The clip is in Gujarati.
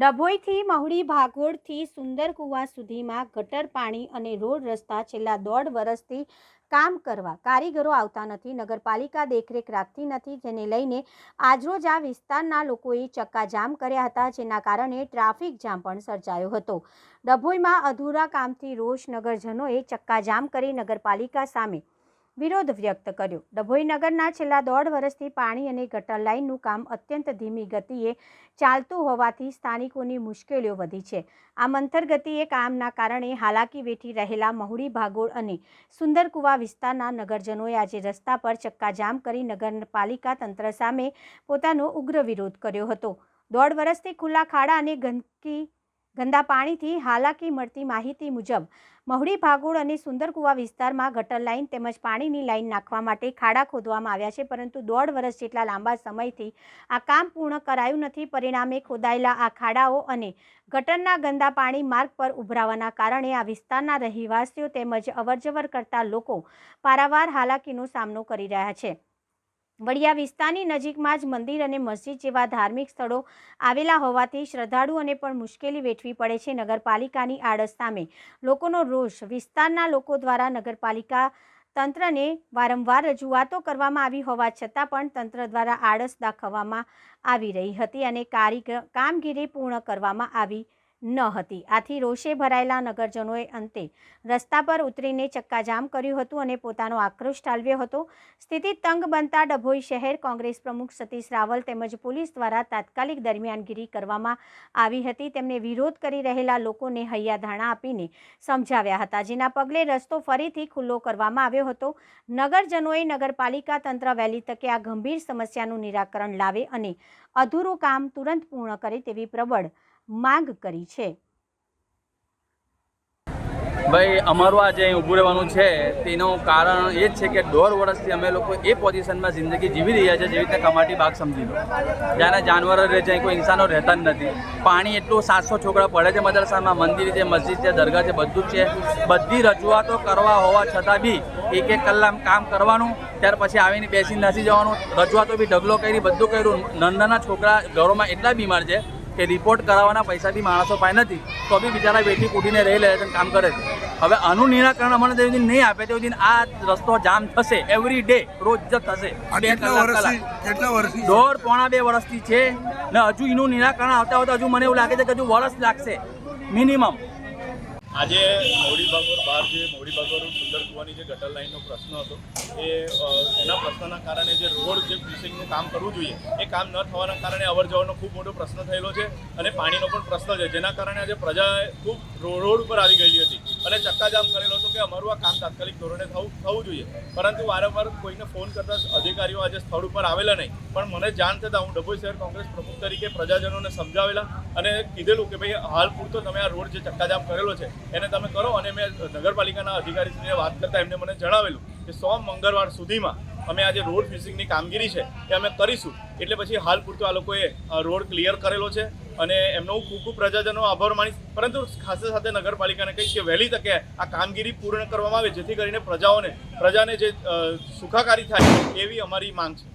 ડભોઈથી મહુડી ભાગોળથી સુંદર કુવા સુધીમાં ગટર પાણી અને રોડ રસ્તા છેલ્લા દોઢ વર્ષથી કામ કરવા કારીગરો આવતા નથી, નગરપાલિકા દેખરેખ રાખતી નથી, જેને લઈને આજરોજ આ વિસ્તારના લોકોએ ચક્કાજામ કર્યા હતા, જેના કારણે ટ્રાફિક જામ પણ સર્જાયો હતો. ડભોઈમાં અધૂરા કામથી રોષ નગરજનોએ ચક્કાજામ કરી નગરપાલિકા સામે વિરોધ વ્યક્ત કર્યો. ડભોઈ નગરના છેલ્લા દોઢ વર્ષથી પાણી અને ગટર લાઇનનું કામ અત્યંત ધીમી ગતિએ ચાલતું હોવાથી સ્થાનિકોની મુશ્કેલીઓ વધી છે. આ મંથર ગતિએ કામના કારણે હાલાકી વેઠી રહેલા મહુડી ભાગોળ અને સુંદરકુવા વિસ્તારના નગરજનોએ આજે રસ્તા પર ચક્કાજામ કરી નગરપાલિકા તંત્ર સામે પોતાનો ઉગ્ર વિરોધ કર્યો હતો. દોઢ વર્ષથી ખુલ્લા ખાડા અને ગંદકી ગંદા પાણીથી હાલાકી મળતી માહિતી મુજબ, મહુડી ભાગોળ અને સુંદરકુવા વિસ્તારમાં ગટર લાઇન તેમજ પાણીની લાઇન નાખવા માટે ખાડા ખોદવામાં આવ્યા છે, પરંતુ દોઢ વર્ષ જેટલા લાંબા સમયથી આ કામ પૂર્ણ કરાયું નથી. પરિણામે ખોદાયેલા આ ખાડાઓ અને ગટરના ગંદા પાણી માર્ગ પર ઉભરાવાના કારણે આ વિસ્તારના રહેવાસીઓ તેમજ અવરજવર કરતા લોકો પારાવાર હાલાકીનો સામનો કરી રહ્યા છે. વડિયા વિસ્તારની નજીકમાં જ મંદિર અને મસ્જિદ જેવા ધાર્મિક સ્થળો આવેલા હોવાથી શ્રદ્ધાળુઓને પણ મુશ્કેલી વેઠવી પડે છે નગરપાલિકાની આડસ સામે. લોકોનો રોષ વિસ્તારના લોકો દ્વારા નગરપાલિકા તંત્રને વારંવાર રજૂઆતો કરવામાં આવી હોવા છતાં પણ તંત્ર દ્વારા આળસ દાખવવામાં આવી રહી હતી અને કામગીરી પૂર્ણ કરવામાં આવી ન હતી. આથી રોષે ભરાયેલા નગરજનોએ અંતે રસ્તા પર ઉતરીને ચક્કાજામ કર્યું હતું અને પોતાનો આક્રોશ ઠાલવ્યો હતો. સ્થિતિ તંગ બનતા ડભોઈ શહેર કોંગ્રેસ પ્રમુખ સતીશ રાવલ તેમજ પોલીસ દ્વારા તાત્કાલિક દરમિયાનગીરી કરવામાં આવી હતી. તેમને વિરોધ કરી રહેલા લોકોને હૈયાધાણા આપીને સમજાવ્યા હતા, જેના પગલે રસ્તો ફરીથી ખુલ્લો કરવામાં આવ્યો હતો. નગરજનોએ નગરપાલિકા તંત્ર વહેલી તકે આ ગંભીર સમસ્યાનું નિરાકરણ લાવે અને અધૂરું કામ તુરંત પૂર્ણ કરે તેવી પ્રબળ માંગ કરી છે. ભાઈ, અમારું આજે અહીં ઊભું રહેવાનું છે. તેનું કારણ એ જ છે કે દોઢ વર્ષથી અમે લોકો એ પોઝિશનમાં જિંદગી જીવી રહ્યા છે જેવી રીતે કમાટી બાગ સમજી લો. જ્યારે જાનવરો રહે છે કોઈ ઇન્સાનો રહેતા જ નથી. પાણી એટલું સાતસો છોકરા પડે છે મદરસામાં, મંદિર છે, મસ્જિદ છે, દરગાહ છે, બધું જ છે. બધી રજૂઆતો કરવા હોવા છતાં બી એક એક કલાક કામ કરવાનું, ત્યાર પછી આવીને બેસીને નાસી જવાનું. રજૂઆતો બી ઢગલો કરી, બધું કર્યું. નાના છોકરા ઘરોમાં એટલા બીમાર છે કે રિપોર્ટ કરાવવાના પૈસાથી માણસો પાસે નથી તો બી બિચારા બેઠી કૂટીને રહી લે છે કામ કરે છે. હવે આનું નિરાકરણ અમને દિન નહીં આપે તે દિન આ રસ્તો જામ થશે. એવરી ડે રોજ જ થશે. દોઢ પોણા બે વર્ષથી છે. ને હજુ એનું નિરાકરણ આવતા આવતા હજુ મને એવું લાગે છે કે હજુ વર્ષ લાગશે. મિનિમમ આજે મોડી બાગોર બહાર જે મોડી બાગોર સુંદર કુવાની જે ગટર લાઈનનો પ્રશ્ન હતો, એ એના પ્રશ્નના કારણે જે રોડ જે ફિશિંગનું કામ કરવું જોઈએ, એ કામ ન થવાના કારણે અવર જવરનો ખૂબ મોટો પ્રશ્ન થયેલો છે અને પાણીનો પણ પ્રશ્ન છે. જેના કારણે આજે પ્રજા ખૂબ રોડ ઉપર આવી ગયેલી હતી. અને ચક્કાજામ કરેલો હતો કે અમારું આ કામ તાત્કાલિક ધોરણે થવું થવું જોઈએ. પરંતુ વારંવાર કોઈને ફોન કરતા અધિકારીઓ આજે સ્થળ ઉપર આવેલા નહીં. પણ મને જાણ થતાં હું ડભોઈ શહેર કોંગ્રેસ પ્રમુખ તરીકે પ્રજાજનોને સમજાવેલા અને કીધેલું કે ભાઈ, હાલ પૂરતો તમે આ રોડ જે ચક્કાજામ કરેલો છે, એને તમે કરો. અને મેં નગરપાલિકાના અધિકારીશ્રીને વાત કરતાં એમને મને જણાવેલું કે સો મંગળવાર સુધીમાં અમે આ જે રોડ ફિશિંગની કામગીરી છે એ અમે કરીશું. એટલે પછી હાલ પૂરતો આ લોકોએ રોડ ક્લિયર કરેલો છે અને એમનો હું ખૂબ ખૂબ પ્રજાજનો આભાર માનીશ. પરંતુ ખાસ સાથે નગરપાલિકાને કહીશ કે વહેલી તકે આ કામગીરી પૂર્ણ કરવામાં આવે, જેથી કરીને પ્રજાઓને, પ્રજાને જે સુખાકારી થાય એવી અમારી માંગ છે.